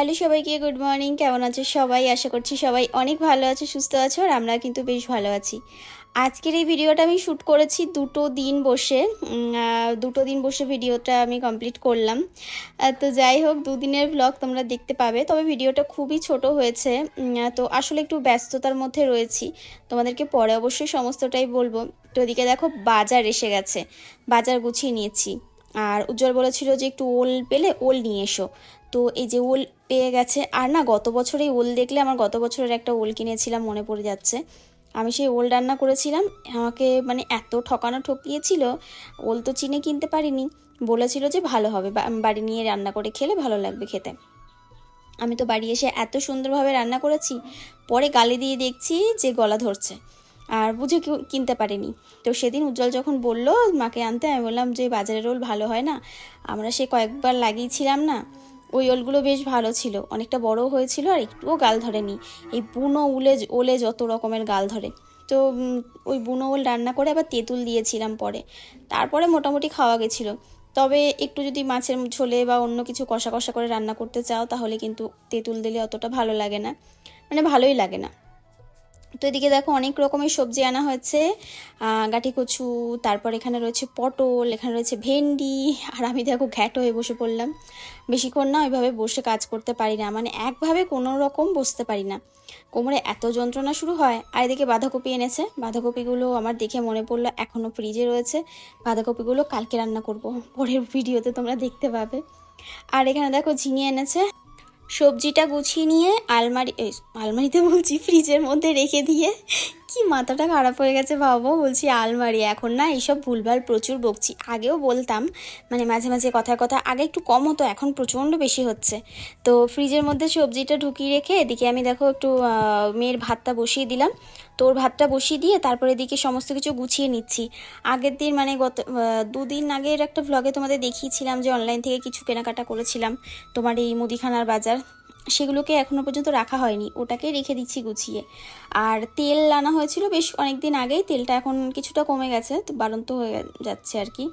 Hello সবাইকে, good morning. কেমন আছো সবাই? আশা করছি সবাই অনেক ভালো আছে, সুস্থ আছো, আর আমরা কিন্তু বেশ ভালো আছি। আজকের এই ভিডিওটা আমি শ্যুট করেছি দুটো দিন বসে। দুটো দিন বসে ভিডিওটা আমি কমপ্লিট করলাম। তো যাই হোক, দুদিনের ব্লগ তোমরা দেখতে পাবে। তবে ভিডিওটা খুবই ছোট হয়েছে। তো আসলে একটু ব্যস্ততার মধ্যে রয়েছি। তোমাদেরকে পরে অবশ্যই সমস্তটাই বলব। তো ওদিকে দেখো, বাজার এসে গেছে। বাজার গুছিয়ে নিয়েছি। আর উজ্জ্বল বলেছিল যে একটু ওল পেলে ওল নিয়ে এসো। তো এই যে ওল পেয়ে গেছে। আর না, গত বছরে ওল দেখলে আমার গত বছরের একটা ওল কিনেছিলাম, মনে পড়ে যাচ্ছে। আমি সেই ওল রান্না করেছিলাম, আমাকে মানে এত ঠকানো ঠকিয়েছিল, ওল তো চিনে কিনতে পারিনি। বলেছিল যে ভালো হবে বাড়ি নিয়ে রান্না করে খেলে ভালো লাগবে খেতে। আমি তো বাড়ি এসে এত সুন্দরভাবে রান্না করেছি, পরে গালি দিয়ে দেখছি যে গলা ধরছে। আর বুঝে কেউ কিনতে পারিনি। তো সেদিন উজ্জ্বল যখন বলল, মাকে আনতে? আমি বললাম যে, বাজারের ওল ভালো হয় না। আমরা সে কয়েকবার লাগিয়েছিলাম না। ওই ওলগুলো বেশ ভালো ছিল। অনেকটা বড় হয়েছিল আর একটুও গাল ধরেনি। এই বুনো উলে ওলে যত রকমের গাল ধরে। তো ওই বুনো ওল রান্না করে আবার তেঁতুল দিয়েছিলাম পরে। তারপরে মোটামুটি খাওয়া গেছিল। তবে একটু যদি মাছের ঝোলে বা অন্য কিছু কষা কষা করে রান্না করতে চাও, তাহলে কিন্তু তেঁতুল দিলে অতটা ভালো লাগে না। মানে ভালোই লাগে না। তো এদিকে দেখো অনেক রকমের সবজি আনা হয়েছে। গাঁটি কচু, তারপর এখানে রয়েছে পটল, এখানে রয়েছে ভেন্ডি, আর আমি দেখো ঘ্যাট হয়ে বসে পড়লাম। বেশিক্ষণ না ওইভাবে বসে কাজ করতে পারি না মানে একভাবে কোনো রকম বসতে পারি না। কোমরে এত যন্ত্রণা শুরু হয়, আর এদিকে বাঁধাকপি এনেছে। বাঁধাকপিগুলো আমার দেখে মনে পড়ল এখনও ফ্রিজে রয়েছে। বাঁধাকপিগুলো কালকে রান্না করব, পরের ভিডিওতে তোমরা দেখতে পাবে। আর এখানে দেখো ঝিঙে এনেছে সবজিটা গুছিয়ে নিয়ে আলমারি আলমারিতে বলছি ফ্রিজের মধ্যে রেখে দিয়ে কি মাথাটা খারাপ হয়ে গেছে ভাবো বলছি, আলমারি, এখন না এইসব ভুলভাল প্রচুর বকছি। আগেও বলতাম মানে মাঝে মাঝে কথায় কথা আগে একটু কম হতো, এখন প্রচণ্ড বেশি হচ্ছে। তো ফ্রিজের মধ্যে সবজিটা ঢুকিয়ে রেখে এদিকে আমি দেখো একটু মেয়ের ভাতটা বসিয়ে দিলাম। তো ওর ভাতটা বসিয়ে দিয়ে তারপরে এদিকে সমস্ত কিছু গুছিয়ে নিচ্ছি। আগের দিন মানে গত দুদিন আগের একটা ভ্লগে তোমাদের দেখিয়েছিলাম যে অনলাইন থেকে কিছু কেনাকাটা করেছিলাম তোমার এই মুদিখানার বাজার। সেগুলোকে এখনও পর্যন্ত রাখা হয়নি। ওটাকে রেখে দিচ্ছি গুছিয়ে। আর তেল আনা হয়েছিল বেশ অনেক দিন আগেই। তেলটা এখন কিছুটা কমে গেছে, তো বাড়ন্ত হয়ে যাচ্ছে আর কি।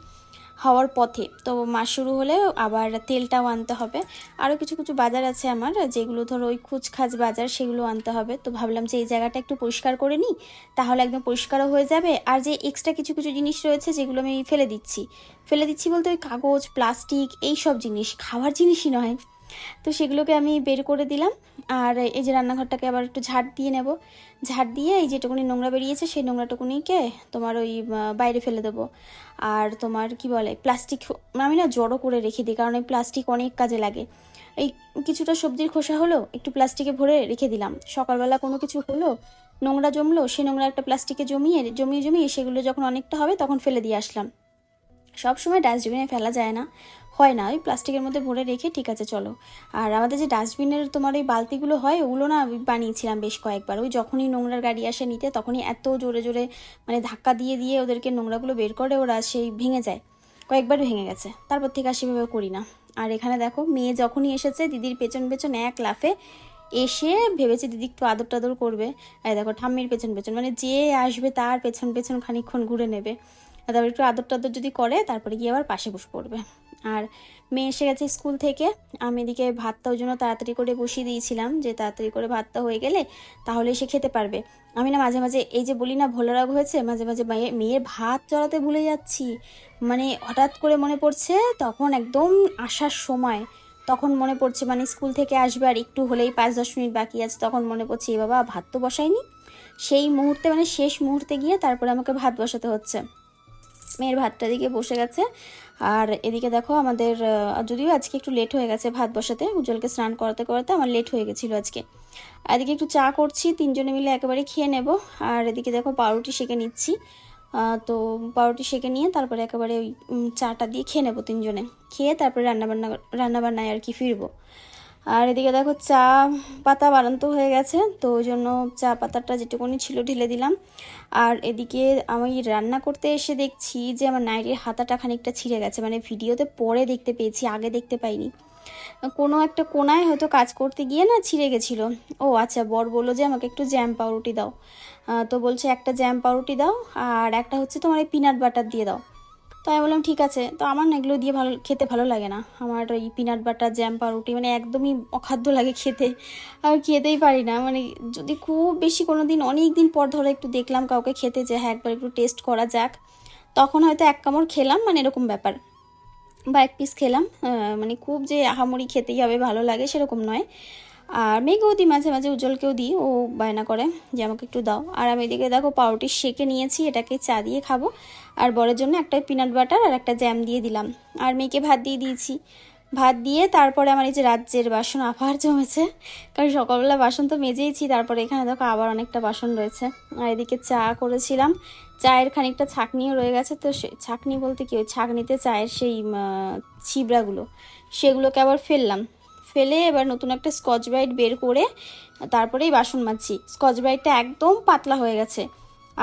হওয়ার পথে। তো মাস শুরু হলে আবার তেলটাও আনতে হবে। আরও কিছু কিছু বাজার আছে আমার, যেগুলো ধরো ওই খুচখাচ বাজার, সেগুলো আনতে হবে। তো ভাবলাম যে এই জায়গাটা একটু পরিষ্কার করে নিই, তাহলে একদম পরিষ্কারও হয়ে যাবে। আর যে এক্সট্রা কিছু কিছু জিনিস রয়েছে, যেগুলো আমি ফেলে দিচ্ছি। ফেলে দিচ্ছি বলতে ওই কাগজ প্লাস্টিক এই সব জিনিস। খাওয়ার জিনিসই নয়। তো সেগুলোকে আমি বের করে দিলাম। আর এই যে রান্নাঘরটাকে আবার একটু ঝাড় দিয়ে নেব। ঝাড় দিয়ে এই যেটুকুনি নোংরা বেরিয়েছে, সেই নোংরাটুকুনিকে তোমার ওই বাইরে ফেলে দেবো। আর তোমার কি বলে, প্লাস্টিক আমি না জড়ো করে রেখে দিই, কারণ এই প্লাস্টিক অনেক কাজে লাগে। এই কিছুটা সবজির খোসা হলো, একটু প্লাস্টিকে ভরে রেখে দিলাম। সকালবেলা কোনো কিছু হলো, নোংরা জমলো, সে নোংরা একটা প্লাস্টিকে জমিয়ে জমিয়ে জমিয়ে সেগুলো যখন অনেকটা হবে তখন ফেলে দিয়ে আসলাম। সব সময় ডাস্টবিনে ফেলা যায় না। হয় না, ওই প্লাস্টিকের মধ্যে ভরে রেখে ঠিক আছে, চলো। আর আমাদের যে ডাস্টবিনের তোমার ওই বালতিগুলো হয়, ওগুলো না বানিয়েছিলাম বেশ কয়েকবার। ওই যখনই নোংরার গাড়ি আসে নিতে, তখনই এত জোরে জোরে মানে ধাক্কা দিয়ে দিয়ে ওদেরকে নোংরাগুলো বের করে, ওরা সেই ভেঙে যায়। কয়েকবার ভেঙে গেছে, তারপর থেকে আর সেভাবে করি না। আর এখানে দেখো, মেয়ে যখনই এসেছে, দিদির পেছন পেছন এক লাফে এসে ভেবেছে দিদি একটু আদর টাদর করবে। আর দেখো, ঠাম্মির পেছন পেছন মানে যে আসবে তার পেছন পেছন খানিকক্ষণ ঘুরে নেবে। তারপর একটু আদর টাদর যদি করে, তারপরে গিয়ে আবার পাশে বসে পড়বে। আর মেয়ে এসে গেছে স্কুল থেকে। আমি এদিকে ভাতটা ওই জন্য তাড়াতাড়ি করে বসিয়ে দিয়েছিলাম যে তাড়াতাড়ি করে ভাতটা হয়ে গেলে তাহলে সে খেতে পারবে। আমি না মাঝে মাঝে এই যে বলি না, ভোলা রাগ হয়েছে, মাঝে মাঝে মেয়ে- মেয়ের ভাত চড়াতে ভুলে যাচ্ছি। মানে হঠাৎ করে মনে পড়ছে তখন একদম আসার সময়, তখন মনে পড়ছে মানে স্কুল থেকে আসবে আর একটু হলেই পাঁচ দশ মিনিট বাকি আছে, তখন মনে পড়ছে, এ বাবা, ভাত তো বসায়নি? সেই মুহূর্তে মানে শেষ মুহূর্তে গিয়ে তারপরে আমাকে ভাত বসাতে হচ্ছে। মেয়ের ভাতটা দিকে বসে গেছে। আর এদিকে দেখো আমাদের যদিও আজকে একটু লেট হয়ে গেছে ভাত বসাতে, উজ্জ্বলকে স্নান করাতে করাতে আমার লেট হয়ে গেছিল আজকে। এদিকে একটু চা করছি, তিনজনে মিলে একেবারে খেয়ে নেব। আর এদিকে দেখো পাউরুটি সেকে নিচ্ছি। তো পাউরুটি সেকে নিয়ে তারপরে একেবারে ওই চাটা দিয়ে খেয়ে নেব তিনজনে। খেয়ে তারপরে রান্নাবান্না, রান্নাবান্নায় আর কি ফিরবো। আর এদিকে দেখো চা পাতা বাড়ন্ত হয়ে গেছে, তো ওই জন্য চা পাতাটা যেটুকুনি ছিল ঢেলে দিলাম। আর এদিকে আমি রান্না করতে এসে দেখছি যে আমার নাইটির হাতাটা খানিকটা ছিঁড়ে গেছে মানে ভিডিওতে পরে দেখতে পেয়েছি, আগে দেখতে পাইনি। কোনো একটা কোনায় হয়তো কাজ করতে গিয়ে না ছিঁড়ে গেছিল। ও আচ্ছা বর বলল যে আমাকে একটু জ্যাম পাউরুটি দাও। তো বলছে, একটা জ্যাম পাউরুটি দাও, আর একটা হচ্ছে তোমার এই পিনাট বাটার দিয়ে দাও। তো আমি বললাম, ঠিক আছে। তো আমার না এগুলো দিয়ে ভালো, খেতে ভালো লাগে না। আমার ওই পিনাট বাটার জ্যাম পাউরুটি মানে একদমই অখাদ্য লাগে খেতে। আমি খেতেই পারি না। মানে যদি খুব বেশি কোনো দিন অনেক দিন পর ধরে একটু দেখলাম কাউকে খেতে যে হ্যাঁ একবার একটু টেস্ট করা যাক। তখন হয়তো এক কামড় খেলাম মানে এরকম ব্যাপার। বা এক পিস খেলাম। মানে খুব যে আহামরি খেতেই হবে, ভালো লাগে সেরকম নয়। আর মেয়েকেও দিই মাঝে মাঝে উজ্জ্বলকেও দিই, ও বায়না করে যে আমাকে একটু দাও। আর আমি এদিকে দেখো পাউরুটি সেকে নিয়েছি, এটাকে চা দিয়ে খাব। আর বরের জন্য একটা পিনাট বাটার আর একটা জ্যাম দিয়ে দিলাম। আর মেয়েকে ভাত দিয়ে দিয়েছি। ভাত দিয়ে তারপরে আমার এই যে রাজ্যের বাসন আবার জমেছে। কারণ সকালবেলা বাসন তো মেজেইছি, তারপরে এখানে দেখো আবার অনেকটা বাসন রয়েছে। আর এদিকে চা করেছিলাম। চায়ের খানিকটা ছাকনিও রয়ে গেছে, তো সে ছাকনি বলতে কি, ওই ছাকনিতে চায়ের সেই ছিবড়াগুলো, সেগুলোকে আবার ফেললাম। ফেলে এবার নতুন একটা স্কচ ব্রাইট বের করে তারপরেই বাসন মাজছি। স্কচ ব্রাইটটা একদম পাতলা হয়ে গেছে।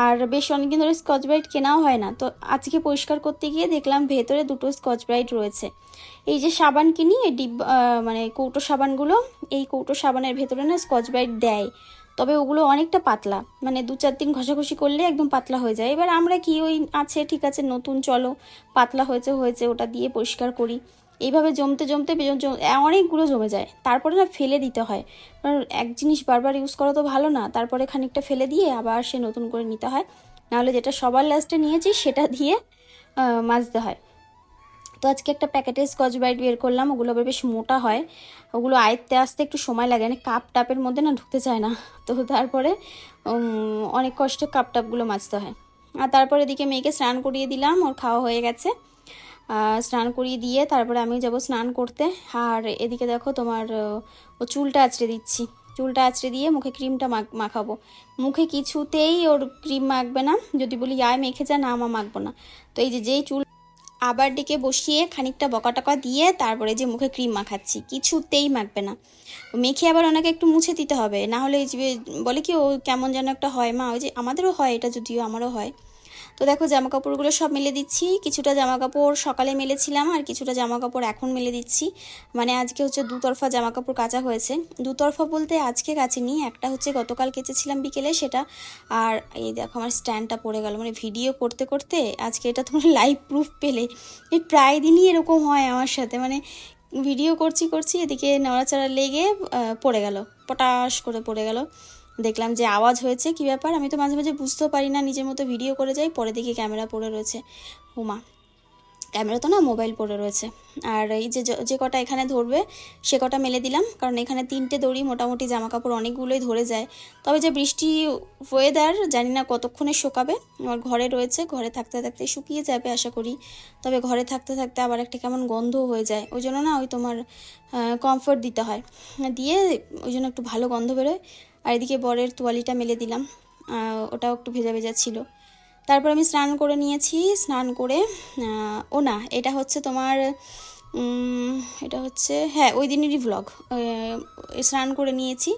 আর বেশ অনেকদিন ধরে স্কচ ব্রাইট কেনাও হয় না। তো আজকে পরিষ্কার করতে গিয়ে দেখলাম ভেতরে দুটো স্কচ ব্রাইট রয়েছে। এই যে সাবান কিনি, এই ডিব্বা মানে কৌটো সাবানগুলো, এই কৌটো সাবানের ভেতরে না স্কচ ব্রাইট দেয়। তবে ওগুলো অনেকটা পাতলা। মানে দু চার দিন ঘষাঘষি করলে একদম পাতলা হয়ে যায়। এবার আমরা কি ওই আছে, ঠিক আছে, নতুন চলো, পাতলা হয়েছে হয়েছে, ওটা দিয়ে পরিষ্কার করি। এইভাবে জমতে জমতে অনেকগুলো জমে যায়। তারপরে না ফেলে দিতে হয়। কারণ এক জিনিস বারবার ইউজ করা তো ভালো না, তারপরে খানিকটা ফেলে দিয়ে আবার সে নতুন করে নিতে হয়। নাহলে যেটা সবার লাস্টে নিয়েছি, সেটা দিয়ে মাজতে হয়। তো আজকে একটা প্যাকেটের স্কচ ব্রাইট বের করলাম, ওগুলো আবার বেশ মোটা হয়। ওগুলো আয়ত্তে আসতে একটু সময় লাগে মানে কাপ টাপের মধ্যে না ঢুকতে চায় না। তো তারপরে অনেক কষ্টে কাপ টাপগুলো মাজতে হয়। আর তারপরে এদিকে মেয়েকে স্নান করিয়ে দিলাম, ওর খাওয়া হয়ে গেছে। স্নান করিয়ে দিয়ে তারপরে আমি যাব স্নান করতে। আর এদিকে দেখো তোমার ও চুলটা আঁচড়ে দিচ্ছি। চুলটা আঁচড়ে দিয়ে মুখে ক্রিমটা মাখ মাখাবো। মুখে কিছুতেই ওর ক্রিম মাখবে না। যদি বলি, আয় মেখে যা, না আমা মাখবো না। তো এই যে, যেই চুল আবার ডেকে বসিয়ে খানিকটা বকা টকা দিয়ে তারপরে যে মুখে ক্রিম মাখাচ্ছি, কিছুতেই মাখবে না। মেখে আবার ওনাকে একটু মুছে দিতে হবে। না হলে বলে কি, ও কেমন যেন একটা হয় মা। ওই যে, আমাদেরও হয় এটা, যদিও আমারও হয়। তো দেখো জামা কাপড়গুলো সব মেলে দিচ্ছি। কিছুটা জামা কাপড় সকালে মেলেছিলাম আর কিছুটা জামা কাপড় এখন মেলে দিচ্ছি। মানে আজকে হচ্ছে দুতরফা জামা কাপড় কাচা হয়েছে। দুতরফা বলতে আজকে কাচিনি, একটা হচ্ছে গতকাল কেচেছিলাম বিকেলে সেটা। আর এই দেখো আমার স্ট্যান্ডটা পড়ে গেল মানে ভিডিও করতে করতে আজকে এটা তোমরা লাইভ প্রুফ পেলে। প্রায় দিনই এরকম হয় আমার সাথে মানে ভিডিও করছি করছি এদিকে নড়াচড়া লেগে পড়ে গেল, পটাশ করে পড়ে গেল। দেখলাম যে আওয়াজ হয়েছে, কি ব্যাপার? আমি তো মাঝে মাঝে বুঝতেও পারি না, নিজের মতো ভিডিও করে যাই, পরে দেখি ক্যামেরা পড়ে রয়েছে। হুমা ক্যামেরা তো না মোবাইল পড়ে রয়েছে। আর এই যে যে কটা এখানে ধরবে, সে কটা মেলে দিলাম, কারণ এখানে তিনটে দড়ি, মোটামুটি জামা কাপড় অনেকগুলোই ধরে যায়। তবে যে বৃষ্টি ওয়েদার জানি না কতক্ষণে শুকাবে, আমার ঘরে রয়েছে, ঘরে থাকতে থাকতে শুকিয়ে যাবে আশা করি। তবে ঘরে থাকতে থাকতে আবার একটা কেমন গন্ধ হয়ে যায়, ওই জন্য না, ওই তোমার কমফোর্ট দিতে হয়। দিয়ে ওই জন্য একটু ভালো গন্ধ বেরোয়। আর এদিকে বরের তোয়ালিটা মেলে দিলাম। ওটাও একটু ভেজা ভেজা ছিল। তারপর আমি স্নান করে নিয়েছি। স্নান করে ও না, এটা হচ্ছে তোমার এটা হচ্ছে হ্যাঁ ওই দিনেরই ভ্লগ স্নান করে নিয়েছি।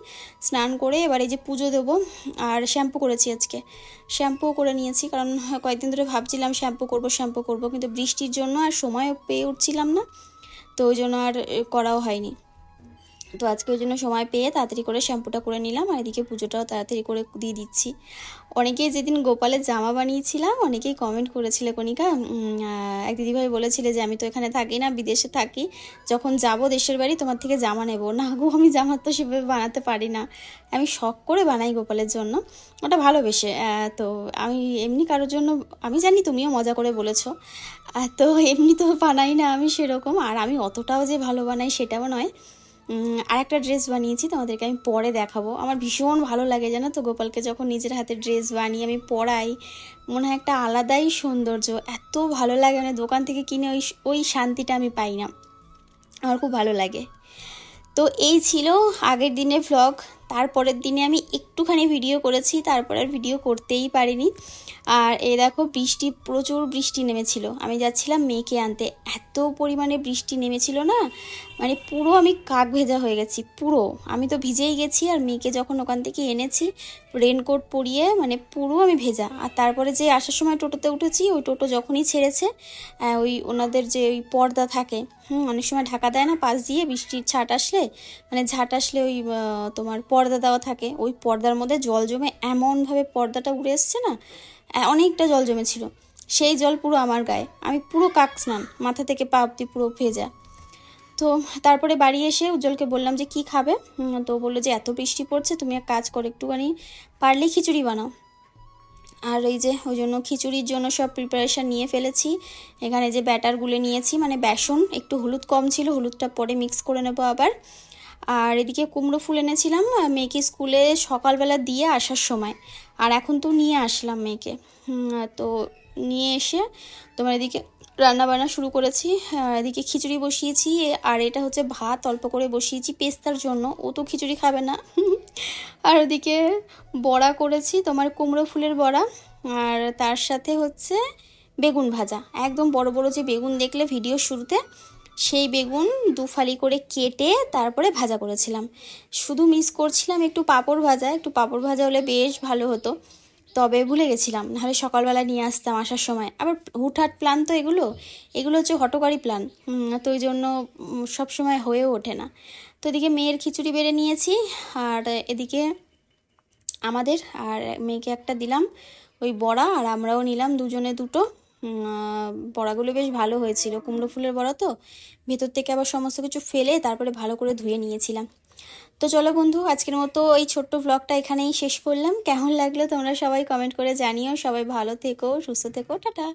স্নান করে এবার এই যে পুজো দেবো আর শ্যাম্পু করেছি আজকে। শ্যাম্পু করে নিয়েছি কারণ কয়েকদিন ধরে ভাবছিলাম শ্যাম্পু করব শ্যাম্পু করব, কিন্তু বৃষ্টির জন্য আর সময় পেয়ে উঠছিলাম না। তো ওই জন্য আর করাও হয়নি। তো আজকে ওই জন্য সময় পেয়ে তাড়াতাড়ি করে শ্যাম্পুটা করে নিলাম আর এদিকে পুজোটাও তাড়াতাড়ি করে দিয়ে দিচ্ছি। অনেকেই যেদিন গোপালের জামা বানিয়েছিলাম, অনেকেই কমেন্ট করেছিলে, কণিকা এক দিদিভাই বলেছিলে যে, আমি তো এখানে থাকি না, বিদেশে থাকি। যখন যাব দেশের বাড়ি, তোমার থেকে জামা নেব। না গো, আমি জামা তো সেভাবে বানাতে পারি না। আমি শখ করে বানাই গোপালের জন্য। ওটা ভালোবেসে তো আমি এমনি কারোর জন্য, আমি জানি তুমিও মজা করে বলেছ। তো এমনি তো বানাই না আমি সেরকম। আর আমি অতটাও যে ভালো বানাই সেটাও নয়। আর একটা ড্রেস বানিয়েছি, তোমাদেরকে আমি পরে দেখাবো। আমার ভীষণ ভালো লাগে, জানো তো, গোপালকে যখন নিজের হাতে ড্রেস বানিয়ে আমি পরাই, মনে হয় একটা আলাদাই সৌন্দর্য, এত ভালো লাগে। মানে দোকান থেকে কিনে ওই ওই শান্তিটা আমি পাই না। আমার খুব ভালো লাগে। তো এই ছিল আগের দিনের ভ্লগ তারপরের দিনে আমি একটুখানি ভিডিও করেছি, তারপর আর ভিডিও করতেই পারিনি। আর এ দেখো, বৃষ্টি, প্রচুর বৃষ্টি নেমেছিল। আমি যাচ্ছিলাম মেয়েকে আনতে। এত পরিমাণে বৃষ্টি নেমেছিল না মানে পুরো আমি কাক ভেজা হয়ে গেছি, পুরো। আমি তো ভিজেই গেছি আর মেয়েকে যখন ওখান থেকে এনেছি রেনকোট পরিয়ে মানে পুরো আমি ভেজা। আর তারপরে যে আসার সময় টোটোতে উঠেছি, ওই টোটো যখনই ছেড়েছে ওই ওনাদের যে ওই পর্দা থাকে, হুম, অনেক সময় ঢাকা দেয় না, পাশ দিয়ে বৃষ্টির ছাট আসলে মানে ঝাট আসলে ওই তোমার পর্দা দেওয়া থাকে। ওই পর্দার মধ্যে জল জমে এমনভাবে পর্দাটা উড়ে এসছে না অনেকটা জল জমেছিল। সেই জল পুরো আমার গায়ে। আমি পুরো কাক স্নান মাথা থেকে পা অব্দি পুরো ভেজা। তো তারপরে বাড়ি এসে উজ্জ্বলকে বললাম যে, কি খাবে? তো বলল যে, এত বৃষ্টি পড়ছে, তুমি এক কাজ করো, একটুখানি পারলে খিচুড়ি বানাও। আর এই যে, ওই জন্য খিচুড়ির জন্য সব প্রিপারেশান নিয়ে ফেলেছি। এখানে যে ব্যাটারগুলো নিয়েছি মানে বেসন, একটু হলুদ কম ছিল, হলুদটা পরে মিক্স করে নেব আবার। আর এদিকে কুমড়ো ফুল এনেছিলাম মেয়েকে স্কুলে সকালবেলা দিয়ে আসার সময়। আর এখন তো নিয়ে আসলাম মেয়েকে। তো নিয়ে এসে তোমার এদিকে রান্না বান্না শুরু করেছি। এদিকে খিচুড়ি বসিয়েছি, আর এটা হচ্ছে ভাত, অল্প করে বসিয়েছি পেস্তার জন্য। ও তো খিচুড়ি খাবে না। আর ওদিকে বড়া করেছি, তোমার কুমড়ো ফুলের বড়া। আর তার সাথে হচ্ছে বেগুন ভাজা। একদম বড় বড় যে বেগুন দেখলে ভিডিও শুরুতে সেই বেগুন দুফালি করে কেটে তারপরে ভাজা করেছিলাম। শুধু মিস করছিলাম একটু পাঁপড় ভাজা একটু পাঁপড় ভাজা হলে বেশ ভালো হতো। তবে ভুলে গেছিলাম নাহলে সকালবেলা নিয়ে আসতাম আসার সময়। আবার হুটহাট প্ল্যান তো এগুলো এগুলো হচ্ছে হটকারী প্ল্যান তো ওই জন্য উম, সব সময় হয়েও ওঠে না। তো এদিকে মেয়ের খিচুড়ি বেড়ে নিয়েছি আর এদিকে আমাদের আর মেয়েকে একটা দিলাম ওই বড়া আর আমরাও নিলাম দুজনে দুটো। বড়াগুলো বেশ ভালো হয়েছিল। কুমড়ো ফুলের বড়া তো? ভেতর থেকে আবার সমস্ত কিছু ফেলে তারপরে ভালো করে ধুয়ে নিয়েছিলাম। তো চলো বন্ধু, আজকের মতো এই ছোট্ট ব্লগটা এখানেই শেষ করলাম। কেমন লাগল তোমরা সবাই কমেন্ট করে জানিও। সবাই ভালো থেকো, সুস্থ থেকো, টাটা।